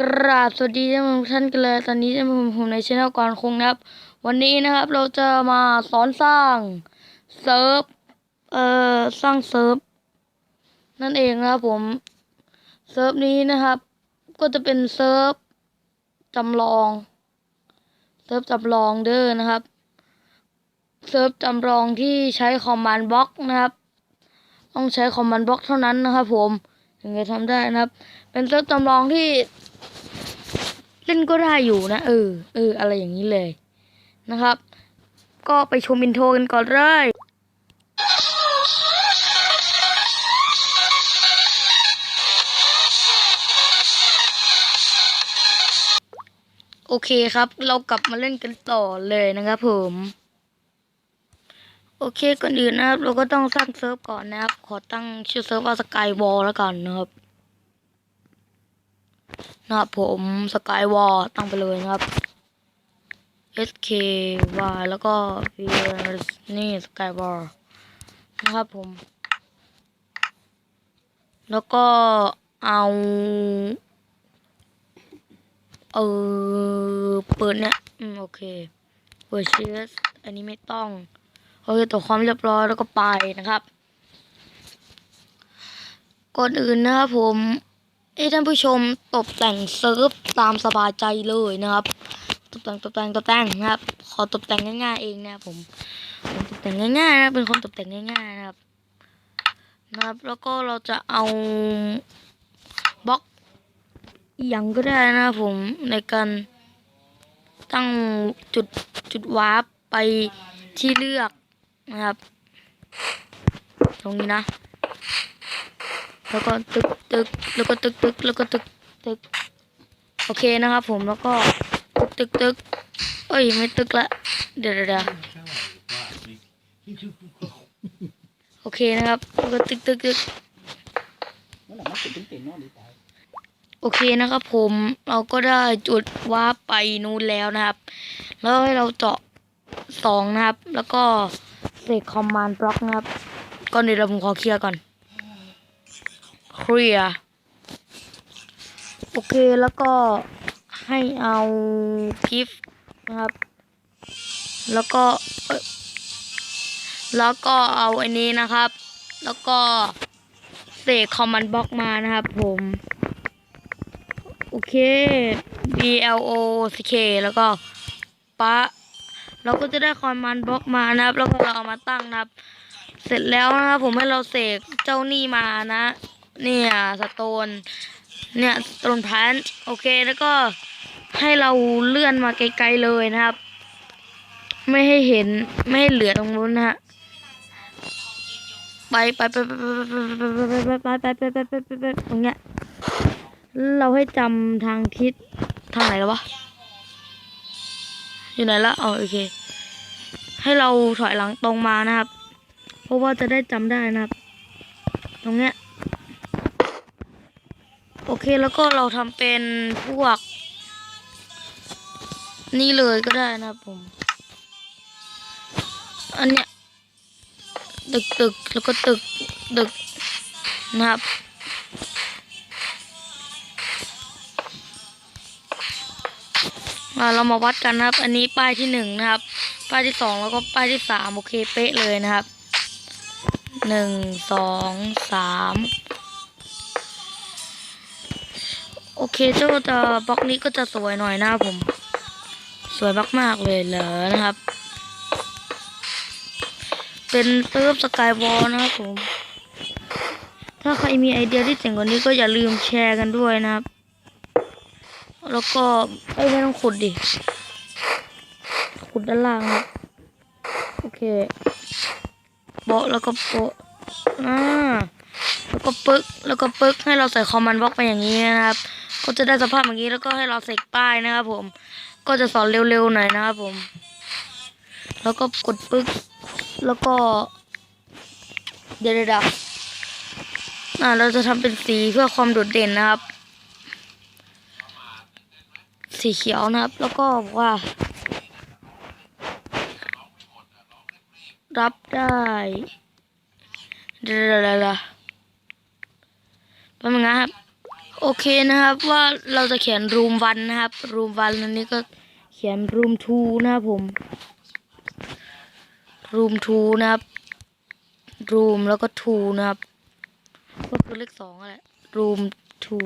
กราบสวัสดีท่านผู้ชมท่านกันเลยตอนนี้จะมาผมผมในช่องก่อนคงนะครับ วันนี้นะครับเราจะมาสอนสร้างเซิร์ฟเอ่อสร้างเซิร์ฟนั่นเองนะครับผมเซิร์ฟนี้นะครับ ก็จะเป็นเซิร์ฟจำลองเซิร์ฟจำลองเด้อนะครับเซิร์ฟจำลองที่ใช้คอมมานด์บล็อกนะครับ ต้องใช้คอมมานด์บล็อกเท่านั้นนะครับ ผมถึงจะทำได้นะครับ เป็นเซิร์ฟจำลองที่ เล่นก็ได้อยู่นะ เออ เออ อะไรอย่างนี้เลยนะครับ ก็ไปชมอินโทรกันก่อนเลยโอเคครับ เรากลับมาเล่นกันต่อเลยนะครับผม โอเคก่อนอื่นนะครับ เราก็ต้องสร้างเซิร์ฟก่อนนะครับ ขอตั้งชื่อเซิร์ฟว่าสกายวอลแล้วกันนะครับ นะครับผมสกายวอลตั้งไปเลยนะครับ SK Y แล้วก็ V นี่สกายวอลนะครับผม แล้วก็เอา เออเปิดเนี่ยอืมโอเคเปิดเชสอันนี้ไม่ต้อง โอเคตัวความเรียบร้อยแล้วก็ไปนะครับ ก่อนอื่นนะครับผม ให้ท่านผู้ชมตกแต่งเซิร์ฟตามสบายใจเลยนะครับ ตกแต่งตกแต่งตกแต่งนะครับ ขอตกแต่งง่ายๆเองนะผมผมตกแต่งง่ายๆนะเป็นคนตกแต่งง่ายๆนะครับ นะครับ แล้วก็เราจะเอาบล็อกอย่างก็ได้นะผมในการตั้งจุดจุดวาร์ปไปที่เลือกนะครับ ตรงนี้นะ แล้วก็ตึกตึกแล้วก็ตึกตึกแล้วก็ตึกตึกโอเคนะครับ ผมแล้วก็ตึกตึกตึกเอ้ยไม่ตึกละเดี๋ยวเดี๋ยวโอเคนะครับแล้วก็ตึกตึกตึกโอเคนะครับ ผมเราก็ได้จุดวาร์ปไปนู้นแล้วนะครับ แล้วให้เราเจาะสองนะครับ แล้วก็เสกคอมมานด์บล็อกนะครับก่อนเดี๋ยวเราผมขอเคลียร์ก่อน เคลียโอเคแล้วก็ให้เอากิฟต์นะครับ แล้วก็ แล้วก็เอาอันนี้นะครับ แล้วก็เสกคอมมานบล็อกมานะครับผม โอเค B L O C K แล้วก็ปะเราก็จะได้คอนมันบล็อกมานะครับ แล้วก็เราเอามาตั้งนะครับ เสร็จแล้วนะครับผมให้เราเสกเจ้านี่มานะ เนี่ยสโตนเนี่ยสโตนแพนโอเคแล้วก็ให้เราเลื่อนมาไกลๆเลยนะครับ ไม่ให้เห็นไม่ให้เหลือตรงนู้นนะฮะไปไปไปไปไปไปไปไปไปไปไปไปไปตรงเนี้ยเราให้จำทางทิศทางไหนแล้ววะอยู่ไหนละอ๋อโอเค ให้เราถอยหลังตรงมานะครับ เพราะว่าจะได้จำได้นะครับ ตรงเนี้ย โอเคแล้วก็เราทำเป็นพวก นี่เลยก็ได้นะครับผม อันเนี้ยตึกตึกแล้วก็ตึกตึกนะครับมาเรามาวัดกันนะครับ อันนี้ป้ายที่หนึ่งนะครับ ป้ายที่สองแล้วก็ป้ายที่สามโอเคเป๊ะเลยนะครับหนึ่งสองสาม เคเจ้าจะบล็อกนี้ก็จะสวยหน่อยนะผม สวยมากๆเลยเหรอนะครับ เป็นเติร์ฟสกายวอลนะครับผม ถ้าใครมีไอเดียที่เจ๋งกว่านี้ก็อย่าลืมแชร์กันด้วยนะครับ แล้วก็ไม่ต้องขุดดิ ขุดด้านล่างครับโอเคโปะแล้วก็โปะอ่าแล้วก็ปึ๊ก แล้วก็ปึ๊กให้เราใส่คอมมานด์บล็อกไปอย่างนี้นะครับ ก็จะได้สภาพอย่างนี้แล้วก็ให้เราใส่ป้ายนะครับผม ก็จะสอนเร็วๆหน่อยนะครับผม แล้วก็กดปึ๊ก แล้วก็ เดี๋ยวเดี๋ยวเดี๋ยวอ่าเราจะทำเป็นสีเพื่อความโดดเด่นนะครับ สีเขียวนะครับ แล้วก็บอกว่า รับได้เดี๋ยวๆๆๆแป๊บนึงนะครับ โอเคนะครับว่าเราจะเขียนรูมวันนะครับ รูมวันอันนี้ก็เขียนรูมทูนะครับผม รูมทูนะครับ รูมแล้วก็ทูนะครับ ก็คือเลขสองนั่นแหละ รูมทู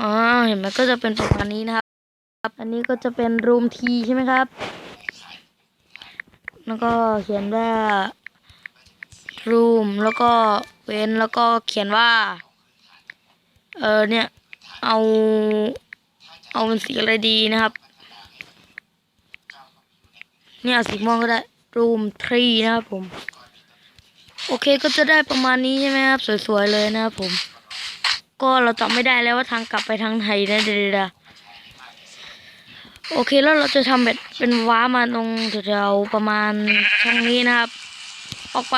อ่าเห็นไหมก็จะเป็นประมาณนี้นะครับ อันนี้ก็จะเป็นรูมทีใช่ไหมครับ แล้วก็เขียนว่ารูมแล้วก็เว้นแล้วก็เขียนว่า เออเนี่ย เอา เอาเป็นสีอะไรดีนะครับ เนี่ยสีม่วงก็ได้รูมทรีนะครับผม โอเคก็จะได้ประมาณนี้ใช่ไหมครับ สวยๆเลยนะครับผม ก็เราจำไม่ได้แล้วว่าทางกลับไปทางไหนนะเดี๋ยวโอเคแล้วเราจะทำแบบเป็นว้ามาตรงแถวๆประมาณช่องนี้นะครับ ออกไป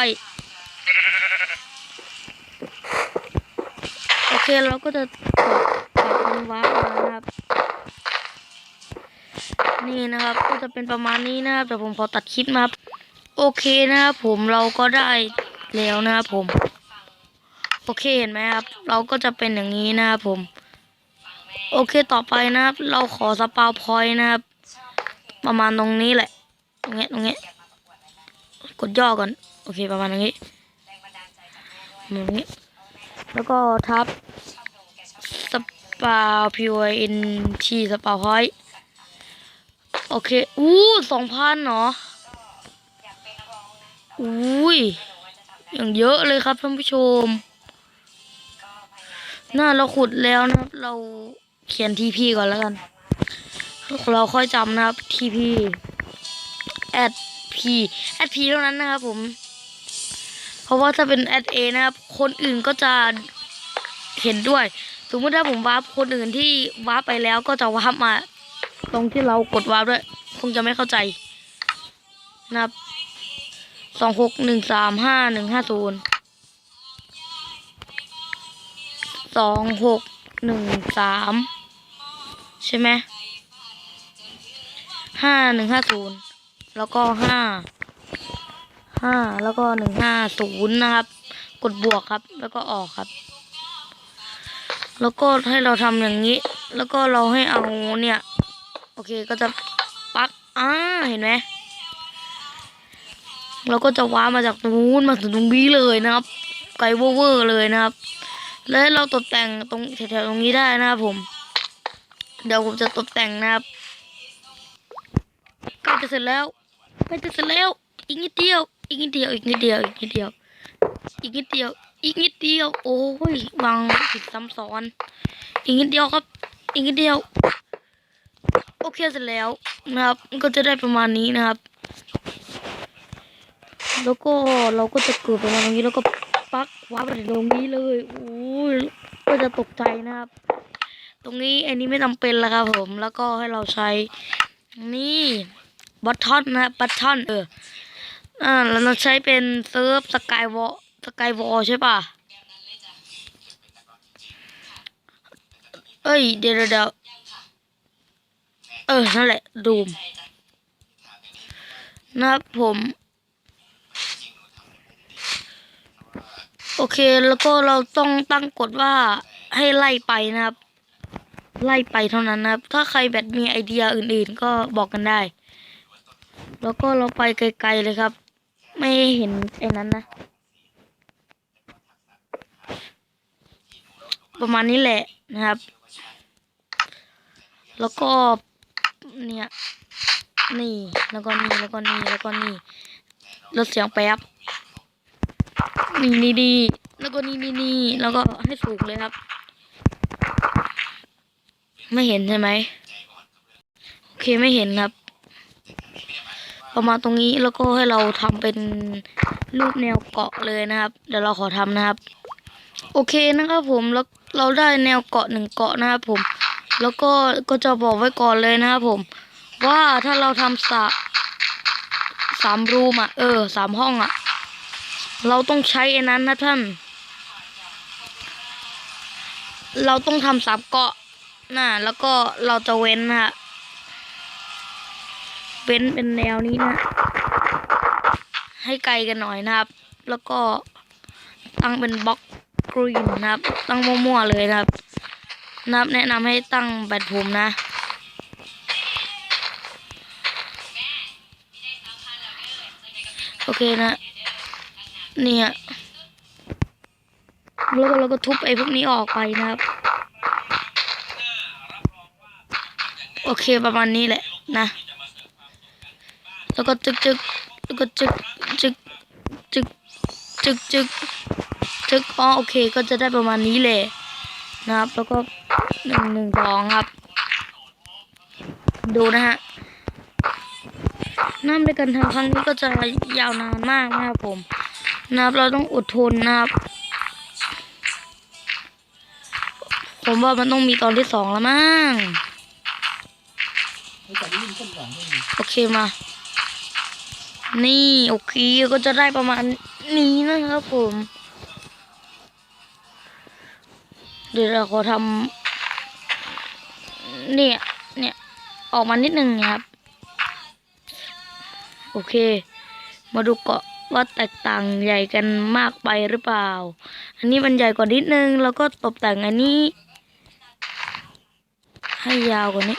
โอ เคเราก็จะตัดเป็นว้ามานะครับ นี่นะครับก็จะเป็นประมาณนี้นะครับแต่ผมขอตัดคลิปมาโอเคนะครับผมเราก็ได้แล้วนะครับผม โอเคเห็นไหมครับ เราก็จะเป็นอย่างนี้นะครับผม โอเคต่อไปนะครับ เราขอสปาวพอยนะครับ ประมาณตรงนี้แหละ ตรงเนี้ยตรงเนี้ยกดย่อก่อน โอเคประมาณตรงนี้ตรงนี้ แล้วก็ทับสปาพิวอินทีสปาพอยโอเค อู้สองพันเนาะอุ้ย อย่างเยอะเลยครับท่านผู้ชม น่าเราขุดแล้วนะครับ เราเขียนทีพีก่อนแล้วกัน เราค่อยจำนะครับทีพีแอดพีแอดพีเท่านั้นนะครับผม ราะว่าถ้าเป็นแอดเอนะครับ คนอื่นก็จะเห็นด้วย สมมติถ้าผมวาร์ปคนอื่นที่วาร์ปไปแล้วก็จะวาร์ปมา ตรงที่เรากดวาร์ปด้วย คงจะไม่เข้าใจนะครับสองหกหนึ่งสามห้าหนึ่งห้าศูนย์สองหกหนึ่งสามใช่ไหมห้าหนึ่งห้าศูนย์แล้วก็ห้า ห้าแล้วก็หนึ่งห้าศูนย์นะครับ กดบวกครับ แล้วก็ออกครับ แล้วก็ให้เราทำอย่างนี้ แล้วก็เราให้เอาเนี่ย โอเคก็จะปักอ่าเห็นไหมเราก็จะว้ามาจากตรงนู้นมาถึงตรงนี้เลยนะครับ ไกลเวอร์เลยนะครับ แล้วเราตกแต่งตรงแถวๆตรงนี้ได้นะครับผม เดี๋ยวผมจะตกแต่งนะครับใกล้จะเสร็จแล้วใกล้จะเสร็จแล้ว อีกนิดเดียว อีกนิดเดียว อีกนิดเดียว อีกนิดเดียว อีกนิดเดียว อีกนิดเดียว โอ้ยวางผิดซ้ำซ้อน อีกนิดเดียวครับ อีกนิดเดียว โอเคเสร็จแล้วนะครับ ก็จะได้ประมาณนี้นะครับ แล้วก็เราก็จะเกิดประมาณตรงนี้แล้วก็ปักว้าไปตรงนี้เลยโอ้ยก็จะตกใจนะครับ ตรงนี้อันนี้ไม่จำเป็นแล้วครับผม แล้วก็ให้เราใช้นี่บัตทอนนะบัตทอนเออ อ่าแล้วเราใช้เป็นเซิร์ฟสกายวอลสกายวอลใช่ป่ะ เอ้ย เดี๋ยวเดี๋ยวเออ นั่นแหละ ดูมนะครับผม โอเคแล้วก็เราต้องตั้งกฎว่าให้ไล่ไปนะครับ ไล่ไปเท่านั้นนะครับ ถ้าใครแบบมีไอเดียอื่นๆ ก็บอกกันได้ แล้วก็เราไปไกลๆเลยครับ ไม่เห็นไอ้นั้นนะ ประมาณนี้แหละนะครับ แล้วก็เนี่ยนี่แล้วก็นี่แล้วก็นี่แล้วก็นี่ลดเสียงแป๊บนี่นี่ดีแล้วก็นี่นี่นี่แล้วก็ให้สูงเลยครับ ไม่เห็นใช่ไหมโอเคไม่เห็นครับ ประมาณตรงนี้แล้วก็ให้เราทำเป็นรูปแนวเกาะเลยนะครับ เดี๋ยวเราขอทำนะครับ โอเคนะครับผมแล้วเราได้แนวเกาะหนึ่งเกาะนะครับผม แล้วก็ก็จะบอกไว้ก่อนเลยนะครับผม ว่าถ้าเราทำสะสามรูมอะเออสามห้องอะ เราต้องใช้ไอ้นั้นนะท่าน เราต้องทำสามเกาะนะแล้วก็เราจะเว้นนะฮะ นเป็นแนวนี้นะ ให้ไกลกันหน่อยนะครับ แล้วก็ตั้งเป็นบล็อกกรีนนะครับ ตั้งมั่วๆเลยนะครับนะครับแนะนำให้ตั้งแบตผมนะ โอเคนะเนี่ยแล้วก็เราก็ทุบไอ้พวกนี้ออกไปนะครับ โอเคประมาณนี้แหละนะ แล้วก็จึกจึกแล้วก็จึกจึกจึกจึกจึกจึกอ๋อโอเค ก็จะได้ประมาณนี้เลยนะครับ แล้วก็หนึ่งหนึ่งสองครับ ดูนะฮะน้ำในการทำครั้งนี้ก็จะยาวนานมากนะครับผม นะครับเราต้องอดทนนะครับ ผมว่ามันต้องมีตอนที่สองแล้วมั้งโอเคมา นี่โอเคก็จะได้ประมาณนี้นะครับผม เดี๋ยวเราขอทำเนี่ยเนี่ยออกมานิดนึงนะครับ โอเค มาดูเกาะว่าแตกต่างใหญ่กันมากไปหรือเปล่า อันนี้มันใหญ่กว่านิดนึง แล้วก็ตกแต่งอันนี้ ให้ยาวกว่านี้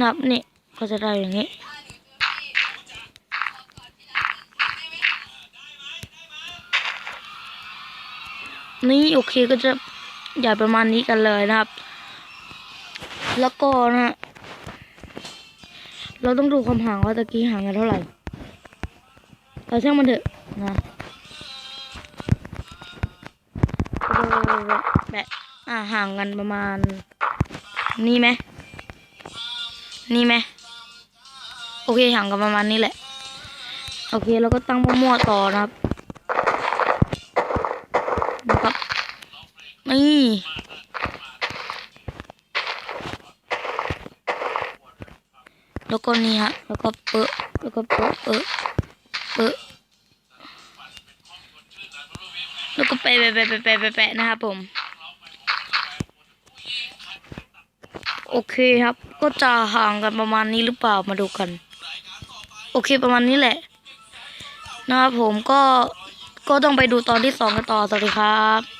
นับนี่ก็จะได้อย่างนี้ นี่โอเคก็จะใหญ่ประมาณนี้กันเลยนะครับ แล้วก็นะเราต้องดูความห่างว่าตะกี้ห่างกันเท่าไหร่ เราช่างมันเถอะนะแบะอ่าห่างกันประมาณ นี่ไหมนี่ไหมโอเคห่างกันประมาณนี้แหละ โอเคแล้วก็ตั้งมั่วๆต่อนะครับ นี่แล้วก็นี่ฮะ แล้วก็เปอะแล้วก็เปอะเปอะเปอะแล้วก็แปะแปะแปะแปะแปะแปะแปนะครับผม โอเคครับ ก็จะห่างกันประมาณนี้หรือเปล่า มาดูกัน โอเคประมาณนี้แหละ นะครับผมก็ ก็ต้องไปดูตอนที่สองกันต่อ สวัสดีครับ